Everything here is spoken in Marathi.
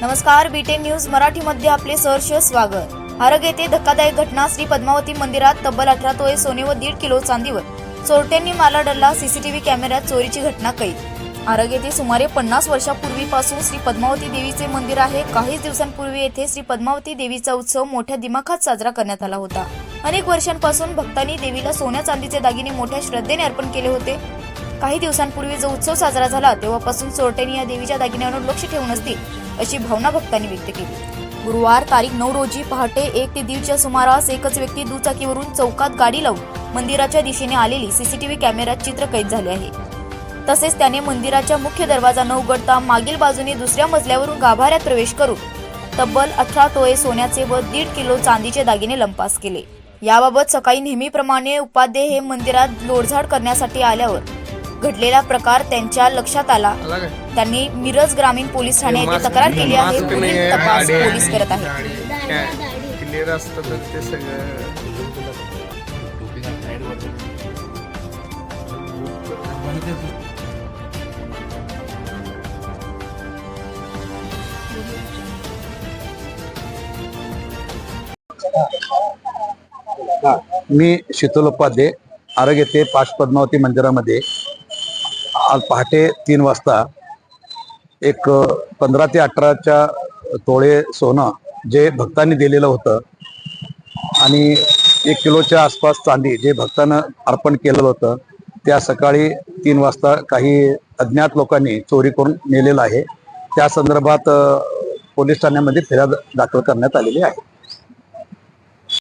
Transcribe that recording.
नमस्कार बीटेन न्यूज मराठीमध्ये आपले सहर्ष स्वागत. आरग येथे धक्कादायक घटना श्री पद्मावती मंदिरात तब्बल अठरा तोळे सोने व दीड किलो चांदीवर. चोरट्यांनी माला डल्ला सीसीटीव्ही कॅमेऱ्यात चोरीची घटना कैद. आरग येथे सुमारे पन्नास वर्षापूर्वीपासून श्री पद्मावती देवीचे मंदिर आहे. काहीच दिवसांपूर्वी येथे श्री पद्मावती देवीचा उत्सव मोठ्या दिमाखात साजरा करण्यात आला होता. अनेक वर्षांपासून भक्तांनी देवीला सोन्या चांदीचे दागिने मोठ्या श्रद्धेने अर्पण केले होते. काही दिवसांपूर्वी जो उत्सव साजरा झाला तेव्हापासून चोरट्यांनी या देवीच्या दागिन्यांवर लक्ष ठेवून असतील अशी भावना भक्तांनी व्यक्त केली. गुरुवार तारीख नऊ रोजी पहाटे एक ते दीडच्या सुमारास एकच व्यक्ती दुचाकीवरून चौकात गाडी लावून मंदिराच्या दिशेने आलेली सीसीटीव्ही कॅमेऱ्यात चित्र कैद झाले आहे. तसेच त्याने मंदिराच्या मुख्य दरवाजा न उघडता मागील बाजूने दुसऱ्या मजल्यावरून गाभाऱ्यात प्रवेश करून तब्बल अठरा तोळे सोन्याचे व दीड किलो चांदीचे दागिने लंपास केले. याबाबत सकाळी नेहमीप्रमाणे उपाध्ये हे मंदिरात लोडझाड करण्यासाठी आल्यावर घडलेला प्रकार त्यांच्या लक्षात आला. त्यांनी मिरज ग्रामीण पोलीस ठाणे येथे तक्रार केली आहे. पुढील तपास. पोलीस करत आहेत. ते हा मी शीतल उपाध्ये आरग येथे पाच पद्मावती मंदिरामध्ये आज पहाटे तीन वाजता एक पंधरा ते अठराच्या तोळे सोनं जे भक्तांनी दिलेलं होतं आणि एक किलोच्या आसपास चांदी जे भक्तानं अर्पण केलेलं होतं त्या सकाळी तीन वाजता काही अज्ञात लोकांनी चोरी करून नेलेलं आहे. त्या संदर्भात पोलीस ठाण्यामध्ये फिर्याद दाखल करण्यात आलेली आहे.